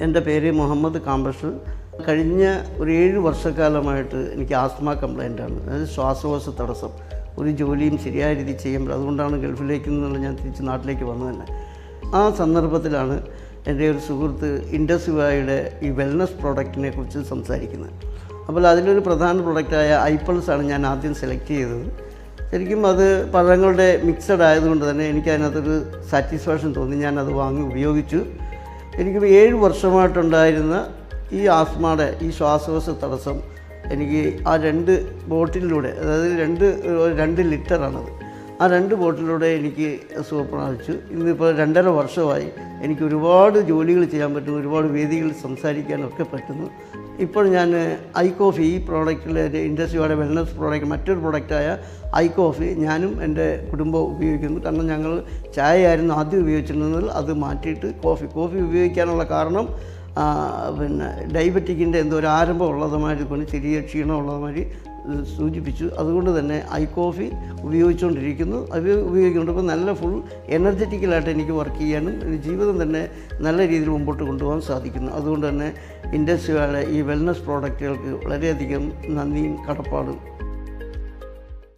എന്റെ പേര് മുഹമ്മദ് കാമ്പഷ്. കഴിഞ്ഞ ഒരു ഏഴ് വർഷക്കാലമായിട്ട് എനിക്ക് ആസ്മ കംപ്ലൈന്റ് ആണ് അതായത് ശ്വാസകോശ തടസ്സം. ഒരു ജോലിയും ശരിയായ രീതിയിൽ ചെയ്യുമ്പോൾ അതുകൊണ്ടാണ് ഗൾഫിലേക്ക് നിന്നുള്ള ഞാൻ തിരിച്ച് നാട്ടിലേക്ക് വന്നത്. തന്നെ ആ സന്ദർഭത്തിലാണ് എന്റെ ഒരു സുഹൃത്ത് ഇൻഡസ്വായുടെ ഈ വെൽനസ് പ്രോഡക്റ്റിനെ കുറിച്ച് സംസാരിക്കുന്നത്. അപ്പോൾ അതിലൊരു പ്രധാന പ്രൊഡക്റ്റായ ആണ് ഞാൻ ആദ്യം സെലക്ട് ചെയ്തത്. ശരിക്കും അത് പഴങ്ങളുടെ മിക്സഡ് ആയതുകൊണ്ട് തന്നെ എനിക്ക് അതിനകത്തൊരു സാറ്റിസ്ഫാക്ഷൻ തോന്നി. ഞാൻ അത് വാങ്ങി ഉപയോഗിച്ചു. എനിക്കിപ്പോൾ ഏഴ് വർഷമായിട്ടുണ്ടായിരുന്ന ഈ ആസ്മയുടെ ഈ ശ്വാസകോശ തടസ്സം എനിക്ക് ആ രണ്ട് ബോട്ടിലൂടെ അതായത് രണ്ട് രണ്ട് ലിറ്ററാണത്. ആ രണ്ട് ബോട്ടിലൂടെ എനിക്ക് സുഖം പ്രാപിച്ചു ഇന്നിപ്പോൾ രണ്ടര വർഷമായി എനിക്ക് ഒരുപാട് ജോലികൾ ചെയ്യാൻ പറ്റും ഒരുപാട് വേദികളിൽ സംസാരിക്കാനൊക്കെ പറ്റുന്നു. ഇപ്പോൾ ഞാൻ ഐ കോഫി ഈ പ്രോഡക്റ്റിലെ ഇൻഡസ്ട്രിയുടെ വെൽനസ് പ്രോഡക്റ്റ് മറ്റൊരു പ്രോഡക്റ്റായ ഐ കോഫി ഞാനും എന്റെ കുടുംബവും ഉപയോഗിക്കുന്നു. കാരണം ഞങ്ങൾ ചായയായിരുന്നു ആദ്യം ഉപയോഗിച്ചിരുന്നത്. അത് മാറ്റിയിട്ട് കോഫി കോഫി ഉപയോഗിക്കാനുള്ള കാരണം പിന്നെ ഡയബറ്റിക്കിന്റെ എന്തോ ഒരു ആരംഭം ഉള്ളതുമാതിരി കൊണ്ട് ചെറിയ ക്ഷീണം ഉള്ളതുമാതിരി സൂചിപ്പിച്ചു. അതുകൊണ്ട് തന്നെ ഐ കോഫി ഉപയോഗിച്ചുകൊണ്ടിരിക്കുന്നു അത് ഉപയോഗിക്കുന്നുണ്ട്. അപ്പോൾ നല്ല ഫുൾ എനർജറ്റിക്കലായിട്ട് എനിക്ക് വർക്ക് ചെയ്യാനും ജീവിതം തന്നെ നല്ല രീതിയിൽ മുമ്പോട്ട് കൊണ്ടുപോകാൻ സാധിക്കുന്നു. അതുകൊണ്ട് തന്നെ ഇൻഡസ്ട്രിയുടെ ഈ വെൽനസ് പ്രോഡക്റ്റുകൾക്ക് വളരെയധികം നന്ദിയും കടപ്പാടും.